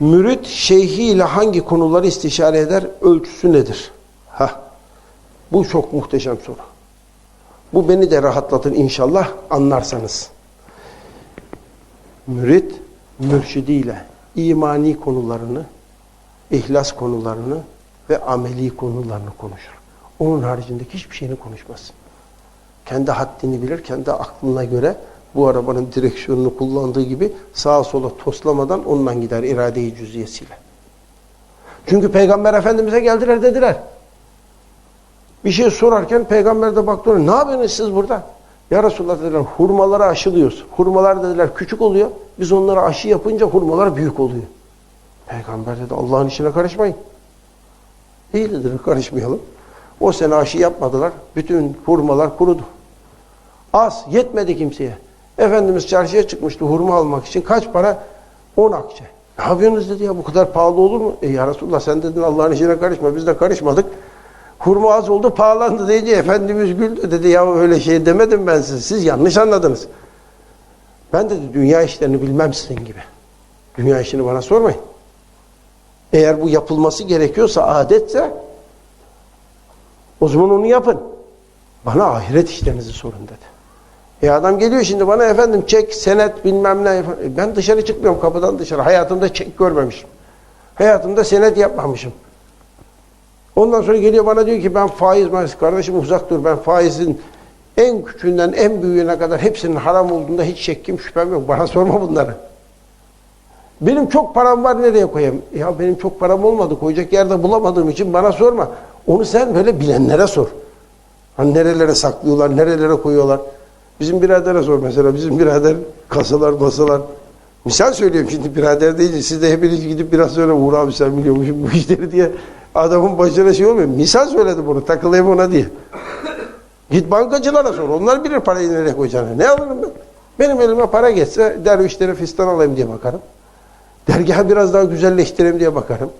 Mürit şeyhi ile hangi konuları istişare eder? Ölçüsü nedir? Ha. Bu çok muhteşem soru. Bu beni de rahatlatır inşallah anlarsanız. Mürit mürşidiyle imani konularını, ihlas konularını ve ameli konularını konuşur. Onun haricindeki hiçbir şeyini konuşmaz. Kendi haddini bilir, kendi aklına göre bu arabanın direksiyonunu kullandığı gibi sağa sola toslamadan ondan gider irade-i cüziyesiyle. Çünkü Peygamber Efendimiz'e geldiler dediler. Bir şey sorarken Peygamber de baktı ne yapıyorsunuz siz burada? Ya Resulullah dediler hurmaları aşılıyoruz. Hurmalar dediler küçük oluyor. Biz onlara aşı yapınca hurmalar büyük oluyor. Peygamber dedi Allah'ın işine karışmayın. İyi dediler karışmayalım. O sene aşı yapmadılar. Bütün hurmalar kurudu. Az yetmedi kimseye. Efendimiz çarşıya çıkmıştı hurma almak için. Kaç para? 10 akçe. Ne yapıyorsunuz dedi ya bu kadar pahalı olur mu? E ya Resulullah sen dedin Allah'ın işine karışma. Biz de karışmadık. Hurma az oldu pahalandı deyince Efendimiz güldü. Dedi ya öyle şey demedim ben size. Siz yanlış anladınız. Ben dedi dünya işlerini bilmem sizin gibi. Dünya işini bana sormayın. Eğer bu yapılması gerekiyorsa adetse o zaman onu yapın. Bana ahiret işlerinizi sorun dedi. E adam geliyor şimdi bana efendim çek, senet bilmem ne. E Ben dışarı çıkmıyorum kapıdan dışarı. Hayatımda çek görmemişim. Hayatımda senet yapmamışım. Ondan sonra geliyor bana diyor ki ben faiz maiz kardeşim uzak dur ben faizin en küçüğünden en büyüğüne kadar hepsinin haram olduğunda hiç şekkim şüphem yok. Bana sorma bunları. Benim çok param var nereye koyayım? Ya benim çok param olmadı koyacak yerde bulamadığım için bana sorma. Onu sen böyle bilenlere sor. Hani nerelere saklıyorlar, nerelere koyuyorlar. Bizim biradere sor mesela. Bizim birader kasalar, masalar. Misal söylüyorum şimdi birader deyince siz de hepiniz gidip biraz sonra Uğur abi sen biliyormuşsun bu işleri diye adamın başına şey olmuyor. Misal söyledim bunu takılayım ona diye. Git bankacılara sor. Onlar bilir parayı nereye koyacağını. Ne alırım ben? Benim elime para geçse dervişlere fistan alayım diye bakarım. Dergahı biraz daha güzelleştireyim diye bakarım.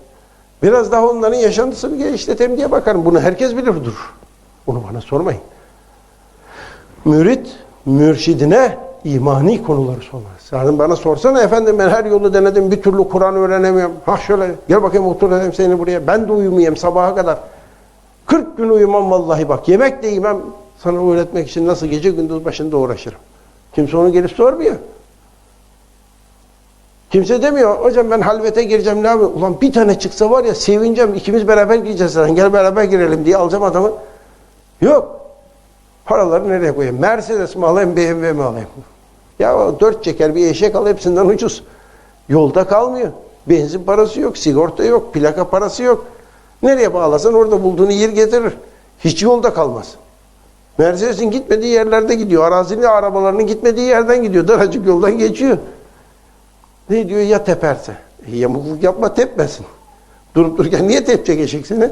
Biraz daha onların yaşantısını geliştireyim diye bakarım. Bunu herkes bilir dur. Onu bana sormayın. Mürit, mürşidine imani konuları sormaz. Yani bana sorsana efendim ben her yolu denedim bir türlü Kur'an öğrenemiyorum. Ha şöyle gel bakayım otur dedim seni buraya. Ben de uyumayayım sabaha kadar. 40 gün uyumam vallahi bak. Yemek de yemem. Sana öğretmek için nasıl gece gündüz başında uğraşırım. Kimse onu gelip sormuyor. Kimse demiyor hocam ben halvete gireceğim ne yapayım? Ulan bir tane çıksa var ya sevineceğim ikimiz beraber gireceğiz zaten gel beraber girelim diye alacağım adamı. Yok. Paraları nereye koyayım? Mercedes mi alayım BMW mi alayım? Ya dört çeker bir eşek al hepsinden ucuz. Yolda kalmıyor. Benzin parası yok, sigorta yok, plaka parası yok. Nereye bağlasan orada bulduğunu yer getirir. Hiç yolda kalmaz. Mercedes'in gitmediği yerlerde gidiyor. Arazili arabalarının gitmediği yerden gidiyor. Daracık yoldan geçiyor. Ne diyor ya teperse? E, yamukluk yapma tepmesin. Durup dururken niye tepecek eşek seni?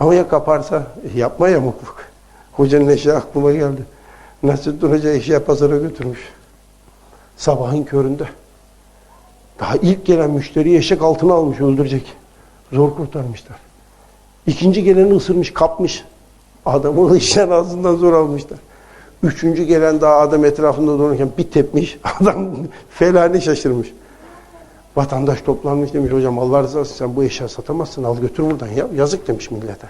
Ama ya kaparsa? E, yapma yamukluk. Hocanın eşeği aklıma geldi. Nasrettin Hoca eşeği pazara götürmüş. Sabahın köründe. Daha ilk gelen müşteri eşek altına almış öldürecek. Zor kurtarmışlar. İkinci geleni ısırmış, kapmış. Adamı işler ağzından zor almışlar. Üçüncü gelen daha adam etrafında dolanırken bir tepmiş. Adam felani şaşırmış. Vatandaş toplanmış demiş hocam Allah rızası sen bu eşya satamazsın al götür buradan ya. Yazık demiş millete.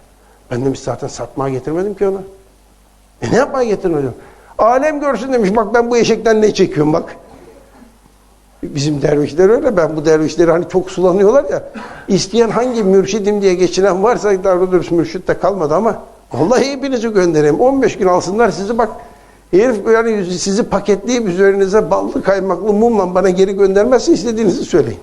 Ben demiş zaten satmaya getirmedim ki onu. E ne yapmaya getirdin hocam? Alem görsün demiş bak ben bu eşekten ne çekiyorum bak. Bizim dervişler öyle. Ben bu dervişleri hani çok sulanıyorlar ya. İsteyen hangi mürşidim diye geçinen varsa doğrusu mürşit de kalmadı ama vallahi hepinizi göndereyim. 15 gün alsınlar sizi bak Herif yani sizi paketleyip üzerinize ballı kaymaklı mumla bana geri göndermezse istediğinizi söyleyin.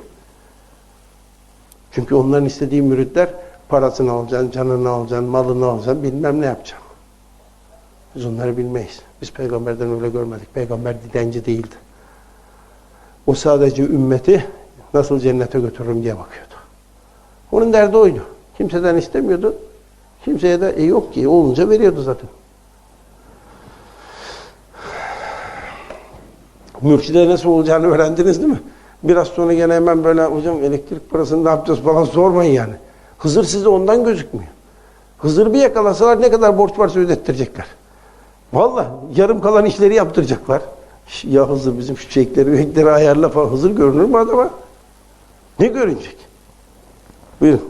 Çünkü onların istediği müritler parasını alacaksın, canını alacaksın, malını alacaksın, bilmem ne yapacaksın. Biz onları bilmeyiz. Biz peygamberden öyle görmedik. Peygamber dilenci değildi. O sadece ümmeti nasıl cennete götürürüm diye bakıyordu. Onun derdi oydu. Kimseden istemiyordu. Kimseye de e yok ki olunca veriyordu zaten. Mürşide nasıl olacağını öğrendiniz değil mi? Biraz sonra gene hemen böyle hocam elektrik parasını ne yapacağız falan sormayın yani. Hızır size ondan gözükmüyor. Hızır bir yakalasalar ne kadar borç varsa ödettirecekler. Vallahi yarım kalan işleri yaptıracaklar. Ya Hızır bizim şu çekleri, renkleri ayarla falan. Hızır görünür mü adama? Ne görünecek? Buyurun.